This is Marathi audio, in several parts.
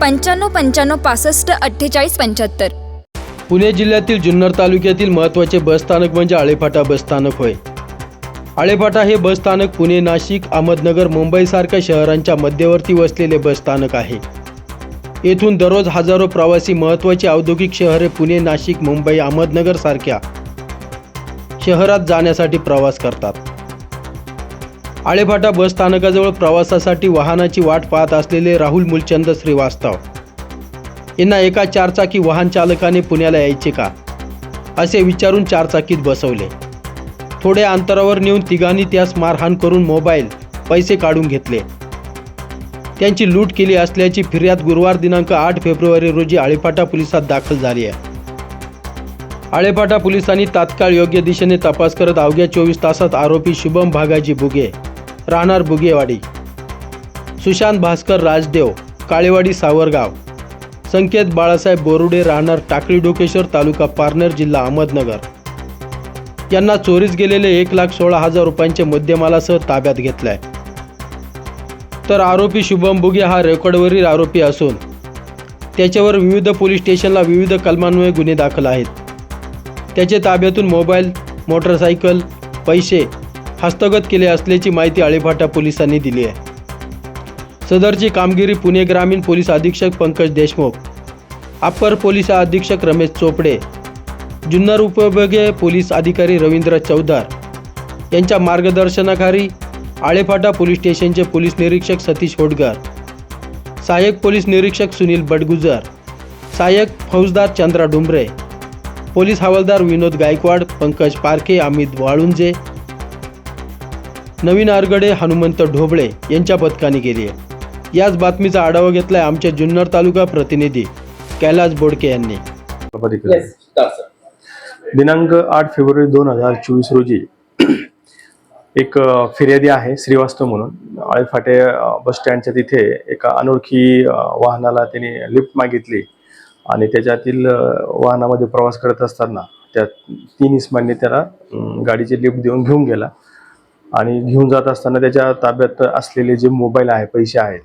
पंच्याण्णव पंच्याण्णव पासष्ट अठ्ठेचाळीस पंच्याहत्तर. पुणे जिल्ह्यातील जुन्नर तालुक्यातील महत्त्वाचे बसस्थानक म्हणजे आळेफाटा बसस्थानक होय. आळेफाटा हे बसस्थानक पुणे नाशिक अहमदनगर मुंबईसारख्या शहरांच्या मध्यवर्ती वसलेले बसस्थानक आहे. येथून दररोज हजारो प्रवासी महत्त्वाची औद्योगिक शहरे पुणे नाशिक मुंबई अहमदनगर सारख्या शहरात जाण्यासाठी प्रवास करतात. आळेफाटा बसस्थानकाजवळ प्रवासासाठी वाहनाची वाट पाहत असलेले राहुल मूलचंद श्रीवास्तव. यांना एका चारचाकी वाहन चालकाने पुण्याला यायचे का? असे विचारून चारचाकीत बसवले. थोड्या अंतरावर नेऊन तिघांनी त्यास मारहाण करून मोबाईल पैसे काढून घेतले. त्यांची लूट केली असल्याची फिर्याद गुरुवार दिनांक आठ फेब्रुवारी रोजी आळेफाटा पोलिसात दाखल झाली आहे. आळेफाटा पोलिसांनी तात्काळ योग्य दिशेने तपास करत अवघ्या चोवीस तासात आरोपी शुभम भागाजी बुगे राहणार बुगेवाडी सुशांत भास्कर राजदेव काळेवाडी सावरगाव. संकेत बाळासाहेब बोरुडे राहणार टाकळी डोकेश्वर तालुका पारनेर जिल्हा अहमदनगर. यांना चोरीस गेलेले एक लाख सोळा हजार रुपयांचे मुद्देमालासह ताब्यात घेतलाय. तर आरोपी शुभम बुगे हा रेकॉर्डवरील आरोपी असून त्याच्यावर विविध पोलीस स्टेशनला विविध कलमांमुळे गुन्हे दाखल आहेत. त्याचे ताब्यातून मोबाईल मोटरसायकल पैसे हस्तगत केले असल्याची माहिती आळेफाटा पोलिसांनी दिली आहे. सदरची कामगिरी पुणे ग्रामीण पोलीस अधीक्षक पंकज देशमुख अप्पर पोलीस अधीक्षक रमेश चोपडे जुन्नर उपविभागीय पोलीस अधिकारी रवींद्र चौदार यांच्या मार्गदर्शनाखाली आळेफाटा पोलीस स्टेशनचे पोलीस निरीक्षक सतीश होटगर सहाय्यक पोलीस निरीक्षक सुनील बडगुजर सहाय्यक फौजदार चंद्रा डुंबरे पोलीस हवालदार विनोद गायकवाड पंकज पारखे अमित वाळुंजे नवीन आरगडे हनुमंत ढोबळे यांच्या पथकाने केली आहे याच बातमीचा आढावा घेतलाय आमचे जुन्नर तालुका प्रतिनिधी कैलास बोडके यांनी. दिनांक आठ फेब्रुवारी दोन हजार चोवीस रोजी एक फिर्यादी आहे श्रीवास्तव म्हणून. आळेफाटे बस स्टँडच्या तिथे एका अनोळखी वाहनाला त्याने लिफ्ट मागितली आणि त्याच्यातील वाहनामध्ये प्रवास करत असताना त्या तीन इस्मांनी त्याला गाडीची लिफ्ट देऊन घेऊन गेला. आणि घेऊन जात असताना त्याच्या ताब्यात असलेले जे मोबाईल आहे पैसे आहेत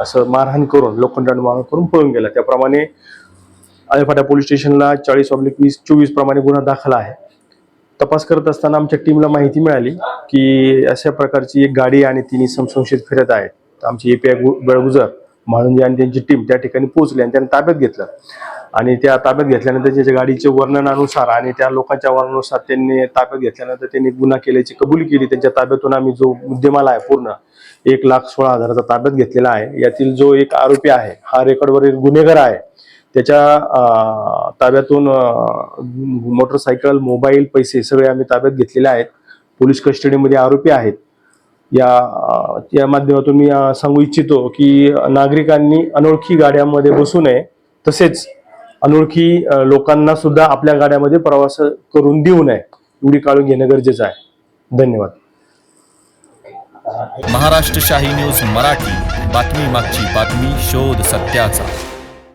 असं मारहाण करून लोखंडाने मारहाण करून पळून गेला. त्याप्रमाणे आळेफाटा पोलीस स्टेशनला चाळीस ऑब्लिक वीस चोवीस प्रमाणे गुन्हा दाखल आहे. तपास करत असताना आमच्या टीमला माहिती मिळाली की अशा प्रकारची एक गाडी आणि तिन्ही संशयित फिरत आहेत. आमची एपीआय बेळगुजर म्हाळुंजे आणि त्यांची टीम त्या ठिकाणी पोहोचली आणि त्यांनी ताब्यात घेतलं. आणि त्या ताब्यात घेतल्यानंतर त्याच्या गाडीचे वर्णनानुसार आणि त्या लोकांच्या वर्णनानुसार त्यांनी ताब्यात घेतल्यानंतर त्यांनी गुन्हा केल्याची कबुली केली. त्यांच्या ताब्यातून आम्ही जो मुद्देमाल आहे पूर्ण एक लाख सोळा हजाराचा ताब्यात घेतलेला आहे. यातील जो एक आरोपी आहे हा रेकॉर्डवरील गुन्हेगार आहे. त्याच्या ताब्यातून मोटरसायकल मोबाईल पैसे सगळे आम्ही ताब्यात घेतलेले आहेत. पोलीस कस्टडीमध्ये आरोपी आहेत. या या माध्यमातून मी सांगू इच्छितो की नागरिकांनी अनोळखी गाड्यांमध्ये बसू नये. तसेच अनोळखी लोकांना सुद्धा आपल्या गाड्यामध्ये प्रवास करून देऊ नये. एवढी काळून घेणं गरजेचं आहे. धन्यवाद. महाराष्ट्र शाही न्यूज मराठी. बातमी मागची बातमी शोध सत्याचा.